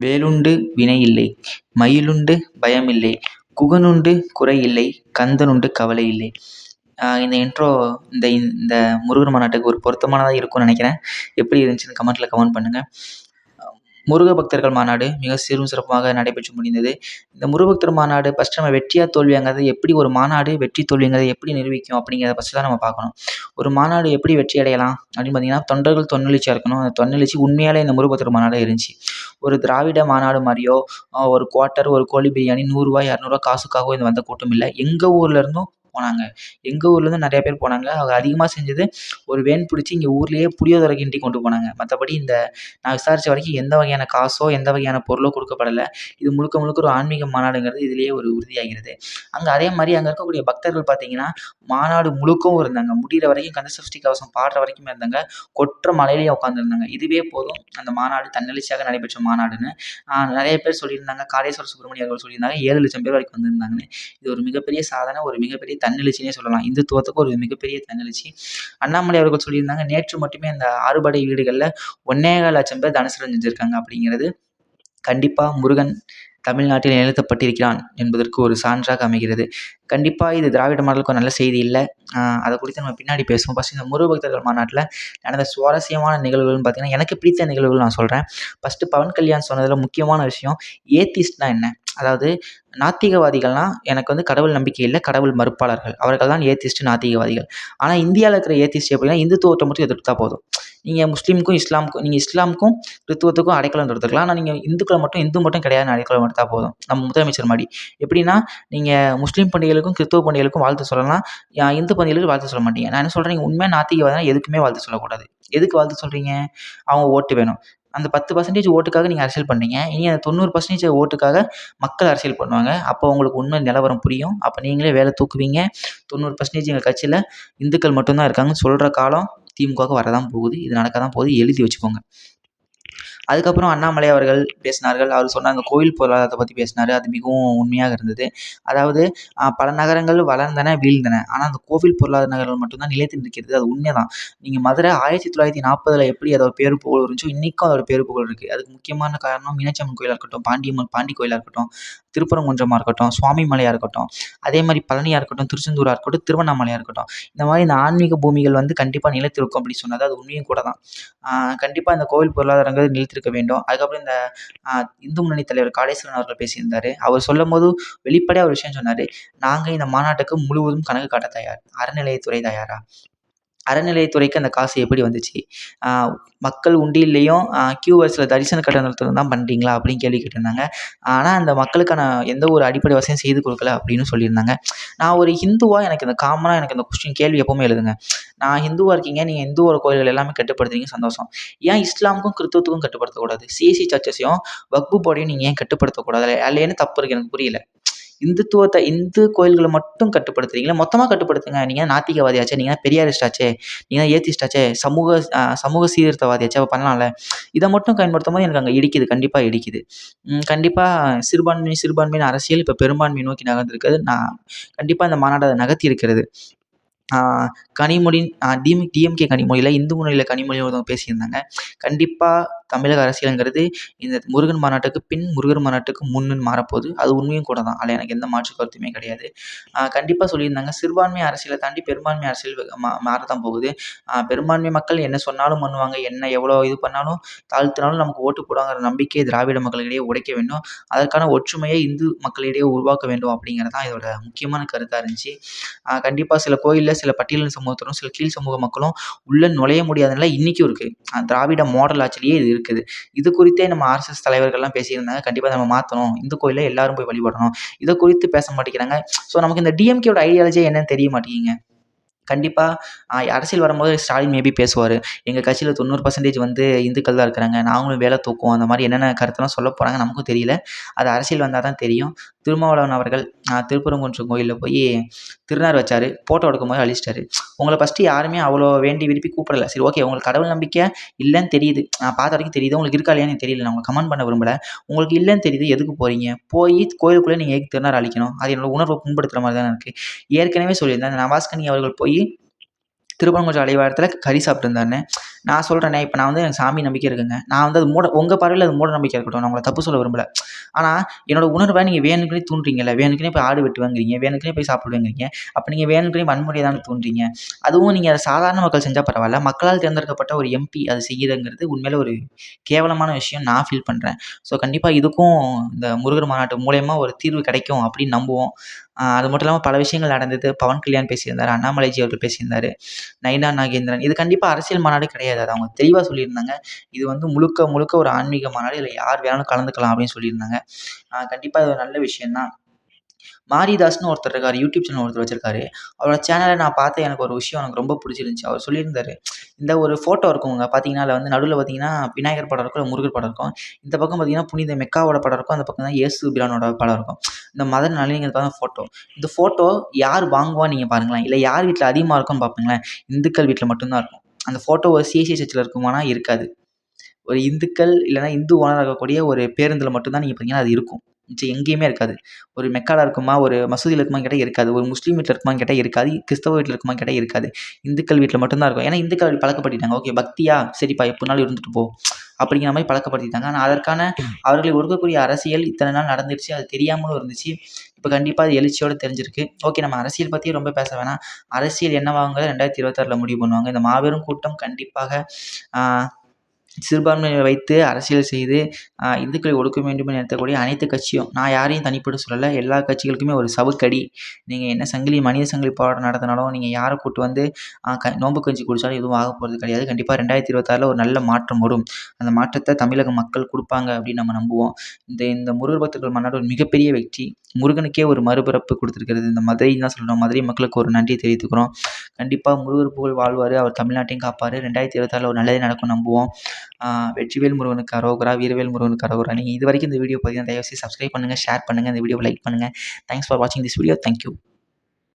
வேலுண்டு வினையில்லை மயிலுண்டு பயமில்லை குகனுண்டு குறையில்லை கந்தனுண்டு கவலை இல்லை இந்த இன்ட்ரோ இந்த இந்த முருகன் மாநாட்டுக்கு ஒரு பொருத்தமானதாக இருக்கும்னு நினைக்கிறேன். எப்படி இருந்துச்சுன்னு கமெண்ட்டில் கமெண்ட் பண்ணுங்கள் முருக பக்தர்கள் மாநாடு மிக சீரும் சிறப்பாக நடைபெற்று முடிந்தது. இந்த முருகபக்தர் மாநாடு ஃபஸ்ட் நம்ம வெற்றியா தோல்வியாங்கிறது எப்படி ஒரு மாநாடு வெற்றி தோல்விங்கிறத எப்படி நிரூபிக்கும் அப்படிங்கிறத ஃபஸ்ட்டு தான் நம்ம பார்க்கணும். ஒரு மாநாடு எப்படி வெற்றி அடையலாம் அப்படின்னு பார்த்தீங்கன்னா தொண்டர்கள் தொன்னெழுச்சியாக இருக்கணும். அந்த தொன்னெழுச்சி உண்மையாலே இந்த முருகபக்தர் மாநாடு இருந்துச்சு. ஒரு திராவிட மாநாடு மாதிரியோ ஒரு குவார்ட்டர் ஒரு கோழி பிரியாணி நூறுரூவா இரநூறுவா காசுக்காகவோ இது வந்த கூட்டம் இல்லை. எங்கள் ஊர்லேருந்தும் போனாங்க. எங்கள் ஊர்லேருந்து நிறையா பேர் போனாங்க. அவங்க அதிகமாக செஞ்சது ஒரு வேன் பிடிச்சி இங்கே ஊர்லேயே புளியோதரை கிண்டி கொண்டு போனாங்க. மற்றபடி இந்த நான் விசாரித்த வரைக்கும் எந்த வகையான காசோ எந்த வகையான பொருளோ கொடுக்கப்படலை. இது முழுக்க முழுக்க ஒரு ஆன்மீக மாநாடுங்கிறது இதுலேயே ஒரு உறுதியாகிறது. அங்கே அதே மாதிரி அங்கே இருக்கக்கூடிய பக்தர்கள் பார்த்தீங்கன்னா மாநாடு முழுக்கவும் இருந்தாங்க. முடிகிற வரைக்கும் கந்த சஷ்டி கவசம் பாடுற வரைக்கும் இருந்தாங்க. கொற்ற மலையிலேயே உட்காந்துருந்தாங்க இதுவே போதும். அந்த மாநாடு தன்னெழுச்சியாக நடைபெற்ற மாநாடுன்னு. நிறைய பேர் சொல்லியிருந்தாங்க. காளேஸ்வர சுப்பிரமணியம் அவர்கள் சொல்லியிருந்தாங்க. ஏழு லட்சம் பேர் வரைக்கும் வந்திருந்தாங்கன்னு. இது ஒரு மிகப்பெரிய சாதனை ஒரு மிகப்பெரிய தன்னெழுச்சினே சொல்லலாம். இந்துத்துவத்துக்கு ஒரு மிகப்பெரிய தன்னெழுச்சி. அண்ணாமலை அவர்கள் சொல்லியிருந்தாங்க நேற்று மட்டுமே அந்த ஆறுபடை வீடுகளில் ஒன்னேகால் லட்சம் பேர் தனுசரம் செஞ்சுருக்காங்க அப்படிங்கிறது கண்டிப்பாக முருகன் தமிழ்நாட்டில் நிலைநிறுத்தப்பட்டிருக்கிறான் என்பதற்கு ஒரு சான்றாக அமைகிறது. கண்டிப்பாக இது திராவிட மாடலுக்கு நல்ல செய்தி இல்லை. அதை குறித்து நம்ம பின்னாடி பேசுவோம். ஃபஸ்ட்டு இந்த முருக பக்தர்கள் மாநாட்டில் நடந்த சுவாரஸ்யமான நிகழ்வுகள்னு பார்த்தீங்கன்னா எனக்கு பிடித்த நிகழ்வுகள் நான் சொல்கிறேன் ஃபஸ்ட்டு பவன் கல்யாண் சொன்னதில் முக்கியமான விஷயம் ஏத்திஸ்ட்னா என்ன? அதாவது நாத்திகவாதிகள்னால் எனக்கு வந்து கடவுள் நம்பிக்கை இல்லை கடவுள் மறுப்பாளர்கள். அவர்கள் தான் ஏத்திஸ்ட் நாத்திகவாதிகள். ஆனால் இந்தியாவில் இருக்கிற ஏத்திஸ்ட் எப்படின்னா இந்துத்துவத்தை மட்டும் எதிர்த்தா போதும். நீங்கள் முஸ்லீமுக்கும் இஸ்லாமுக்கும் நீங்கள் இஸ்லாமுக்கும் கிறித்துவத்துக்கும் அடைக்கலம் எடுத்துக்கலாம். ஆனால் நீங்கள் இந்துக்களை மட்டும் இந்து மட்டும் கிடையாது அடைக்கலம் எடுத்தால் போதும். நம்ம முதலமைச்சர் மாதிரி. எப்படின்னா நீங்கள் முஸ்லீம் பண்டிகைகளுக்கும் கிறிஸ்துவ பண்டிகைகளுக்கும் வாழ்த்து சொல்லலாம் இந்து பண்டிகைகளுக்கு வாழ்த்து சொல்ல மாட்டீங்க. நான் என்ன சொல்கிறேன் நீங்கள் உண்மையாக நாத்திகவாதினா எதுக்குமே வாழ்த்து சொல்லக்கூடாது. எதுக்கு வாழ்த்து சொல்கிறீங்க அவங்க ஓட்டு வேணும். அந்த பத்து பர்சன்டேஜ் ஓட்டுக்காக நீங்கள் அரசியல் பண்ணுறீங்க இனி அந்த தொண்ணூறு பர்சன்டேஜ் ஓட்டுக்காக மக்கள் அரசியல் பண்ணுவாங்க. அப்போ உங்களுக்கு உண்மை நிலவரம் புரியும். அப்போ நீங்களே வேலை தூக்குவீங்க. தொண்ணூறு பர்சன்டேஜ் எங்கள் கட்சியில் இந்துக்கள் மட்டும்தான் இருக்காங்கன்னு சொல்கிற காலம் திமுகவுக்கு வரதான் போகுது. இது நடக்க தான் போகுது. எழுதி வச்சுக்கோங்க. அதுக்கப்புறம் அண்ணாமலை அவர்கள் பேசினார்கள். அவர் சொன்னாங்க கோவில் பொருளாதாரத்தை பற்றி பேசினார். அது மிகவும் உண்மையாக இருந்தது. அதாவது பல நகரங்கள் வளர்ந்தன வீழ்ந்தன. ஆனால் அந்த கோவில் பொருளாதார நகரங்கள் மட்டும்தான் நிலைத்து நிற்கிறது. அது உண்மை தான் நீங்கள் மதுரை ஆயிரத்தி தொள்ளாயிரத்தி நாற்பதில் எப்படி அதோட பேரு புகழ் இருந்துச்சோ இன்றைக்கும் அதோட பேரு புகழ் இருக்குது அதுக்கு முக்கியமான காரணம் மீனாட்சி அம்மன் கோயிலாக இருக்கட்டும் பாண்டியம்மன் பாண்டி கோயிலாக இருக்கட்டும் திருப்பரங்குன்றமாக இருக்கட்டும் சுவாமி மலையாக இருக்கட்டும் அதே மாதிரி பழனியாக இருக்கட்டும் திருச்செந்தூராக இருக்கட்டும் திருவண்ணாமலையாக இருக்கட்டும் இந்த மாதிரி இந்த ஆன்மீக பூமிகள் வந்து கண்டிப்பாக நிலைத்திருக்கும் அப்படி சொன்னது. அது உண்மையும் கூட தான். கண்டிப்பாக இந்த கோவில் பொருளாதாரங்கள் நிலைத்திருக்க வேண்டும். அதுக்கப்புறம் இந்த இந்து முன்னணி தலைவர் காடேஸ்வரன் அவர்கள் பேசியிருந்தார். அவர் சொல்லும் போது வெளிப்படையாக ஒரு விஷயம் சொன்னார். நாங்கள் இந்த மாநாட்டுக்கு முழுவதும் கணக்கு காட்ட தயார் அறநிலையத்துறை தயாரா? அறநிலையத்துறைக்கு அந்த காசு எப்படி வந்துச்சு? மக்கள் உண்டியல்லையும் க்யூ தரிசன கட்டணத்தில் தான் பண்ணுறீங்களா அப்படின்னு கேள்வி கேட்டிருந்தாங்க. ஆனால் அந்த மக்களுக்கான எந்த ஒரு அடிப்படை வசதியும் செய்து கொடுக்கல அப்படின்னு சொல்லியிருந்தாங்க. நான் ஒரு ஹிந்துவாக எனக்கு இந்த காமனாக எனக்கு இந்த கொஸ்டின் கேள்வி எப்போவுமே எழுதுங்க. நான் ஹிந்துவாக இருக்கீங்க நீங்கள் இந்துவோட கோயில்கள் எல்லாமே கட்டுப்படுத்துறீங்க சந்தோஷம். ஏன் இஸ்லாமுக்கும் கிறித்துவத்துக்கும் கட்டுப்படுத்தக்கூடாது? சிஎஸ்சி சர்ச்சஸையும் வக்பு போர்டையும் நீங்கள் ஏன் கட்டுப்படுத்தக்கூடாது? அதில் என்ன தப்பு இருக்குது எனக்கு புரியல. இந்துத்துவத்தை இந்து கோயில்களை மட்டும் கட்டுப்படுத்துறீங்களா? மொத்தமாக கட்டுப்படுத்துங்க. நீங்கள் நாத்திகவாதியாச்சே? நீங்கள் பெரியாரிஸ்டாச்சே? நீங்கள் ஏத்திஸ்டாச்சே? சமூக சமூக சீர்திருத்தவாதியாச்சே? அப்போ பண்ணலாம்ல. இதை மட்டும் பயன்படுத்தும் போது எனக்கு அங்கே இடிக்குது. கண்டிப்பாக இடிக்குது. கண்டிப்பாக சிறுபான்மை சிறுபான்மையின் அரசியல் இப்போ பெரும்பான்மை நோக்கி நகர்ந்திருக்கிறது. நான் கண்டிப்பாக இந்த மாநாடு அதை நகர்த்தி இருக்கிறது கனிமொழி டிஎம் டிஎம்கே கனிமொழியில் இந்து முன்னணியில் கனிமொழி ஒருத்தவங்க பேசியிருந்தாங்க. கண்டிப்பாக தமிழக அரசியலுங்கிறது இந்த முருகன் மாநாட்டுக்கு பின் முருகன் மாநாட்டுக்கு முன்னுன்னு மாறப்போகுது. அது உண்மையும் கூட தான். அதில் எனக்கு எந்த மாற்று கருத்துமே கிடையாது. கண்டிப்பாக சொல்லியிருந்தாங்க. சிறுபான்மை அரசியலை தாண்டி பெரும்பான்மை அரசியல் மா மாறத்தான் போகுது. பெரும்பான்மை மக்கள் என்ன சொன்னாலும் பண்ணுவாங்க என்ன எவ்வளோ இது பண்ணாலும் தாழ்த்தினாலும் நமக்கு ஓட்டு போடுவாங்கிற நம்பிக்கையை திராவிட மக்களிடையே உடைக்க வேண்டும். அதற்கான ஒற்றுமையை இந்து மக்களிடையே உருவாக்க வேண்டும் அப்படிங்கிறது தான் இதோட முக்கியமான கருத்தாக இருந்துச்சு. கண்டிப்பாக சில கோயிலில் சில பட்டியலின் சமூகத்திலும் சில கீழ் சமூக மக்களும் உள்ளே நுழைய முடியாத இன்றைக்கும் இருக்குது திராவிட மாடல் ஆட்சிலேயே இது இருக்குது இருக்குது. இது குறித்தே நம்ம ஆர்எஸ்எஸ் தலைவர்கள்லாம் பேசியிருந்தாங்க. கண்டிப்பாக நம்ம மாற்றணும் இந்து கோயிலில் எல்லாரும் போய் வழிபடணும். இதை குறித்து பேச மாட்டேங்கிறாங்க. ஸோ நமக்கு இந்த டிஎம்கேயோட ஐடியாலஜி என்னன்னு தெரிய மாட்டேங்கிங்க. கண்டிப்பாக அரசியல் வரும்போது ஸ்டாலின் மேபி பேசுவார். எங்கள் கட்சியில் தொண்ணூறு பர்சன்டேஜ் வந்து இந்துக்கள் தான் இருக்கிறாங்க. நாங்களும் வேலை தூக்குவோம். அந்த மாதிரி என்னென்ன கருத்தெல்லாம் சொல்ல போகிறாங்க நமக்கும் தெரியல. அது அரசியல் வந்தால் தான் தெரியும். திருமாவளவன் அவர்கள் திருப்பரங்குன்றம் கோயிலில் போய் திருநார் வச்சார். ஃபோட்டோ எடுக்கும்போது அழிச்சிட்டாரு. உங்களை ஃபஸ்ட்டு யாருமே அவ்வளோ வேண்டி விரும்பி கூப்பிடல. சரி ஓகே உங்களுக்கு கடவுள் நம்பிக்கை இல்லைன்னு தெரியுது. நான் பார்த்த வரைக்கும் தெரியுது. உங்களுக்கு இருக்கா இல்லையான்னு தெரியல. நான் உங்களுக்கு கமெண்ட் பண்ண விரும்பலை. உங்களுக்கு இல்லைன்னு தெரியுது. எதுக்கு போகிறீங்க போய் கோயிலுக்குள்ளே நீங்கள் எதுக்கு திருநார் அழிக்கணும்? அது என்னோட உணர்வை புண்படுத்துகிற மாதிரி தான் இருக்குது ஏற்கனவே சொல்லியிருந்தேன். நவாஸ்கனி அவர்கள் போய் திருப்பரங்குன்றம் அலைவாரத்தில் கறி சாப்பிட்டுருந்தாருன்னு. நான் சொல்கிறேனே இப்போ நான் வந்து எனக்கு சாமி நம்பிக்கை இருக்குங்க. நான் வந்து அது மூட உங்கள் பார்வையில் அது மூட நம்பிக்கை இருக்கட்டும். நான் உங்களை தப்பு சொல்ல விரும்பல. ஆனால் என்னோடய உணர்வை நீங்கள் வேணுக்குனே தூண்டுறீங்கல்ல. வேணுக்குனே போய் ஆடு வெட்டுவேங்கிறீங்க. வேணுக்குனே போய் சாப்பிடுவேங்கிறீங்க. அப்போ நீங்கள் வேணுக்குனே வன்முறையை தானே தூண்டுறீங்க. அதுவும் நீங்கள் அதை சாதாரண மக்கள் செஞ்சால் பரவாயில்ல. மக்களால் தேர்ந்தெடுக்கப்பட்ட ஒரு எம்பி அது செய்யுதுங்கிறது உண்மையில் ஒரு கேவலமான விஷயம் நான் ஃபீல் பண்ணுறேன் ஸோ கண்டிப்பாக இதுக்கும் இந்த முருகர் மாநாட்டு மூலயமா ஒரு தீர்வு கிடைக்கும் அப்படின்னு நம்புவோம். அது மட்டும் இல்லாமல் பல விஷயங்கள் நடந்தது. பவன் கல்யாண் பேசியிருந்தார் அண்ணாமலைஜி அவர்கள் பேசியிருந்தார் நைனா நாகேந்திரன். இது கண்டிப்பாக அரசியல் மாநாடு கிடையாது. அது அவங்க தெளிவாக சொல்லியிருந்தாங்க. இது வந்து முழுக்க முழுக்க ஒரு ஆன்மீக மாநாடு. இதில் யார் வேணாலும் கலந்துக்கலாம் அப்படின்னு சொல்லியிருந்தாங்க. கண்டிப்பாக இது ஒரு நல்ல விஷயந்தான் மாரிதாஸ்னு ஒருத்தர் இருக்கார் யூடியூப் சேனல் ஒருத்தர் வச்சிருக்காரு. அவரோட சேனலை நான் பார்த்து எனக்கு ஒரு விஷயம் எனக்கு ரொம்ப பிடிச்சிருந்துச்சி. அவர் சொல்லியிருந்தாரு இந்த ஒரு ஃபோட்டோ இருக்குங்க பார்த்தீங்கன்னா அதில் வந்து நடுவில் பார்த்தீங்கன்னா விநாயகர் படம் இருக்கும் முருகர் படம் இருக்கும். இந்த பக்கம் பார்த்தீங்கன்னா புனித மெக்காவோட படம் இருக்கும் அந்த பக்கம் தான் ஏசு பிரானோட படம் இருக்கும். இந்த மத நல்லிங்கிறதுக்கான ஃபோட்டோ இந்த ஃபோட்டோ யார் வாங்குவா நீங்கள் பாருங்களேன். இல்லை யார் வீட்டில் அதிகமாக இருக்கும்னு பார்ப்பீங்களேன் இந்துக்கள் வீட்டில் மட்டும்தான் இருக்கும். அந்த ஃபோட்டோ ஒரு சிஎஸ்சி சர்ச்சில் இருக்குமானா இருக்காது. ஒரு இந்துக்கள் இல்லைனா இந்து ஓனராக இருக்கக்கூடிய ஒரு பேருந்தில் மட்டும்தான் நீங்கள் பார்த்தீங்கன்னா அது இருக்கும். மிச்சம் எங்கேயுமே இருக்காது. ஒரு மெக்காவில் இருக்குமா ஒரு மசூதியில் இருக்குமா கேட்டால் இருக்காது. ஒரு முஸ்லீம் வீட்டில் இருக்குமான்னு கேட்டால் இருக்காது. கிறிஸ்தவ வீட்டில் இருக்குமான்னு கேட்டால் இருக்காது. இந்துக்கள் வீட்டில் மட்டும்தான் இருக்கும். ஏன்னா இந்துக்கள் அப்படி பழக்கப்பட்டாங்க ஓகே பக்தியா? சரிப்பா எப்போனாலும் இருந்துட்டு போ. அப்படிங்கிற மாதிரி பழக்கப்படுத்திட்டாங்க. ஆனால் அதற்கான அவர்களை ஒடுக்கக்கூடிய அரசியல் இத்தனை நாள் நடந்துருச்சு. அது தெரியாமலும் இருந்துச்சு. இப்போ கண்டிப்பாக அது எழுச்சியோடு தெரிஞ்சிருக்கு. ஓகே நம்ம அரசியல் பற்றி ரொம்ப பேச வேணாம். அரசியல் என்னவாங்கிறத ரெண்டாயிரத்தி இருபத்தாறில் முடிவு பண்ணுவாங்க. இந்த மாபெரும் கூட்டம் கண்டிப்பாக சிறுபான்மையை வைத்து அரசியல் செய்து இந்துக்களை ஒடுக்க வேண்டும் என நிறுத்தக்கூடிய அனைத்து கட்சியும் நான் யாரையும் தனிப்பட்டு சொல்லலை. எல்லா கட்சிகளுக்குமே ஒரு சவுக்கடி. நீங்கள் என்ன சங்கிலி மனித சங்கிலி போராட்டம் நடத்தினாலும் நீங்கள் யாரை கூட்டு வந்து க நோம்பு கஞ்சி குடித்தாலும் எதுவும் ஆக போகிறது கிடையாது. கண்டிப்பாக ரெண்டாயிரத்தி இருபத்தாறில் ஒரு நல்ல மாற்றம் வரும். அந்த மாற்றத்தை தமிழக மக்கள் கொடுப்பாங்க அப்படின்னு நம்ம நம்புவோம். இந்த இந்த முருகர் பக்தர்கள் மாநாடு ஒரு மிகப்பெரிய வெற்றி. முருகனுக்கே ஒரு மறுபிறப்பு கொடுத்துருக்கிறது. இந்த மதுரை தான் சொல்லணும். மதுரை மக்களுக்கு ஒரு நன்றி தெரிவித்துக்கிறோம். கண்டிப்பாக முருகர் புகழ் வாழ்வார். அவர் தமிழ்நாட்டையும் காப்பார். ரெண்டாயிரத்தி இருபத்தாறில் ஒரு நல்லதே நடக்கும் நம்புவோம். வெற்றிவேல் முருகனுக்கு அரோகரா வீரவேல் முருகனுக்கு அரோகரா நீங்கள் இது வரைக்கும் இந்த வீடியோ பார்த்தீங்கன்னா தயவுசெய்து சப்ஸ்கிரைப் பண்ணுங்கள் ஷேர் பண்ணுங்கள் இந்த வீடியோவை லைக் பண்ணுங்கள் தேங்க்ஸ் ஃபார் வாட்சிங் திஸ் வீடியோ தேங்க்யூ